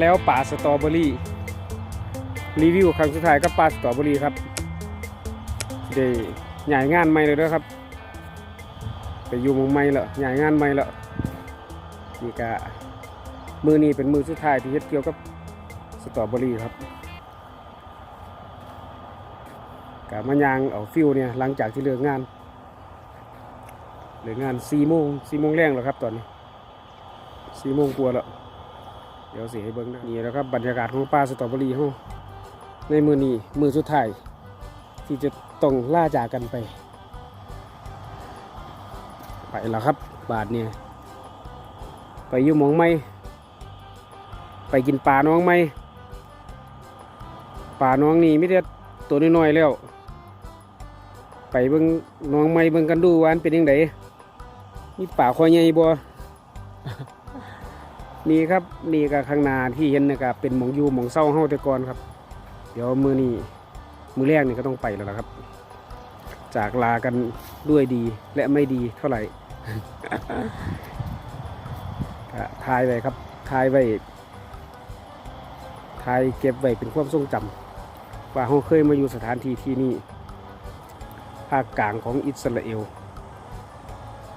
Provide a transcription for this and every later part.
แล้วป่าสตรอเบอรี่รีวิวครั้งสุดท้ายกับป่าสตรอเบอรี่ครับได้ใหญ่งานใหม่เลยเด้อครับไปอยู่มองใหม่ล้วใหญ่งานใหม่ล้วนี่ก็มือนี้เป็นมือสุดท้ายที่เฮ็ดเกี่ยวกับสตรอเบอรี่ครับกะมายางเอาฟิวเนี่ยหลังจากที่เลิกงานเลิกงานสี่โมงสี่โมงแรงแล้วครับตอนนี้สี่โมงกว่าแล้ว ดี๋ยวสิให้เบิ้งนะนี่แล้วครับบรรยากาศของป่าสตรอเบอรี่เฮาในมือนี้มือสุดท้ายที่จะต้องล่าจากกันไป ไปแล้วครับ บาทเนี่ยไปอยู่มองไม่ไปกินปลาน้องไม่ปลาน้องนี่ไม่ได้ตัวน้อยๆแล้ว ไปเบิ่งน้องไม่เบิ่งกันดูวาอันเป็นยังไงมีป่าคอยใหญ่บ่ นี่ครับนี่ก็ข้างหน้าที่เห็นนะครับเป็นหมองยูหมองเศร้าเฮาแต่ก่อนครับ เดี๋ยวมือนี้มือแรกนี่ก็ต้องไปแล้วละครับ จากลากันด้วยดีและไม่ดีเท่าไหร่ทายไว้ครับทายไว้ทายเก็บไว้เป็นความทรงจำว่าเขาเคยมาอยู่สถานที่ที่นี่ภาคกลางของอิสราเอล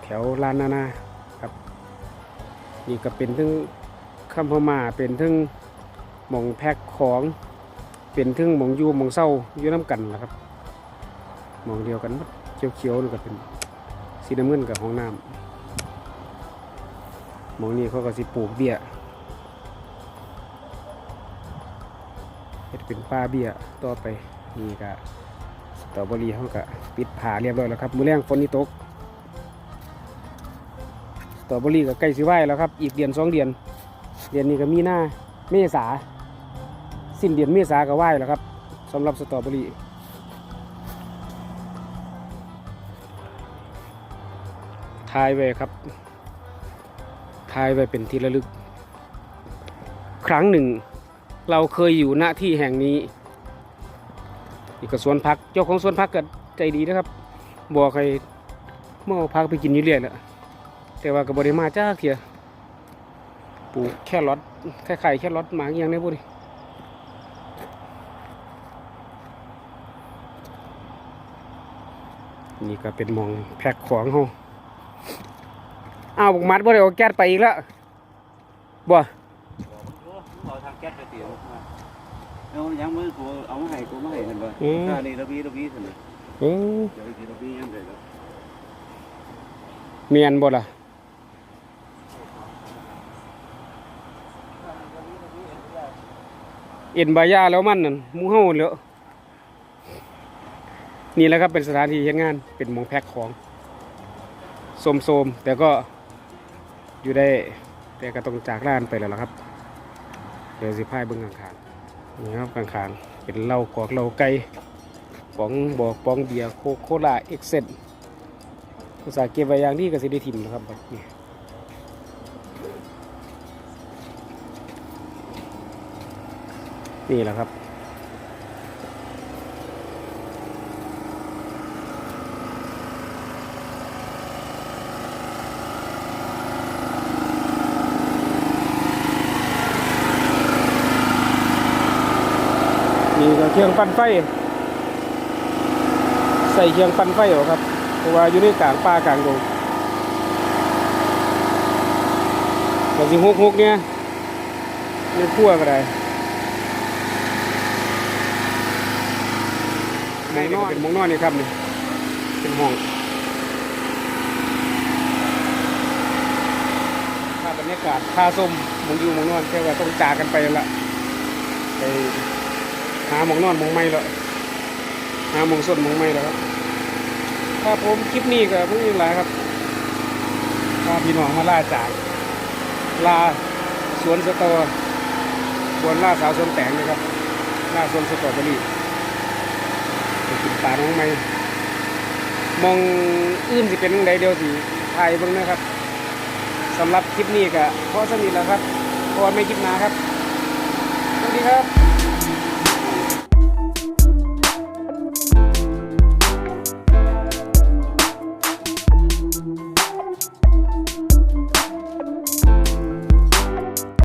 แถวลานานา นี่ก็เป็นทั้งคำพม่าเป็นทั้งหมองแพ็คของเป็นทั้งหมองยูหมองเศร้าอยู่น้ำกันนะครับหมองเดียวกันหมดเขียวๆนี่ก็เป็นสีน้ำเงินกับห้องน้ำหมองนี้เขาก็สิปลูกเบี้ยเฮ็ดเป็นป้าเบี้ยต่อไปนี่ก็สตรอเบอรี่เขาก็ปิดผาเรียบร้อยแล้วครับมือแรงฝนนี่ตก ตรอเบอรี่ก็ใกล้สิไหวแล้วครับ อีกเดือนสองเดือน เดือนนี้ก็มีหน้าเมษา สิ้นเดือนเมษาก็ไหวแล้วครับสำหรับสตรอเบอรี่ทายไว้ครับทายไว้เป็นที่ระลึก ครั้งหนึ่ง เราเคยอยู่ณที่แห่งนี้นี่ก็สวนพักเจ้าของสวนพักก็ใจดีนะครับ บอกให้เมื่อาพักไปกินอยู่เรื่อยแหละ แต่ว่ากับบริมาจ้าเทียปลูกแค่รอทแค่ไข่แค่รอทหมาอหย่างนี้พวกนี้นี่ก็เป็นหมองแพ็คของเฮาอ้าวบุกมัดบ่ได้เอาแก๊สไปอีกแล้วบ่เอาทางแก๊สไปเตี๋ยวมาเอายังมือกูเอามาให้กูมาให้เห็นบ่ค่านี่ระบีระบีเท่านั้นเออเดี๋ยวอีกทีระบียังไงแล้วเมียนบ่ล่ะ เอ็นบายาแล้วมันนั่นมูเฮาเลือนี่แหละครับเป็นสถานที่เฮ็ดงานเป็นมองแพ็คของโสมๆแต่ก็อยู่ได้แต่ก็ต้องจากร้านไปแล้วล่ะครับ เดี๋ยวสิพายเบิ่งข้างนี่ครับข้างๆเป็นเหล้ากอกเหล้าไก่ปองบอกปองเบียร์โคโคลาเอ็กเซนภาษาเก็บไว้อย่างนี้ก็สิได้ถิ่มนะครับบัดนี่ นี่แหละครับ นี่ก็เครื่องปั่นไฟ ใส่เครื่องปั่นไฟเหรอครับเพราะว่าอยู่ในกลางป่ากลางดงแต่สิหกหกเนี่ยในขั้วก็ได้ หมองนอนเป็นมองนอนนี่ครับนี่เป็นห้องภาพบรรยากาศท่าส้มมองอยู่มองนอนแค่ว่าต้องจากกันไปละไปหามองนอนมองไม่ล้วหามองส้นมองไม่แล้วครับผมคลิปนี้ก็เพิ่งหลายครับพาพี่น้องมาล่าจากลาสวนสตอบนล่าสาวสวนแตงนะครับล่าสวนสตรอเบอรี่ กินปลาน้องไม่มองอื่นสิเป็นยังไงเดียวสิถ่ายเบิ่งนะครับสำหรับคลิปนี้ก็พอสนิทแล้วครับพอไม่คลิปหนาครับสวัสดีครับ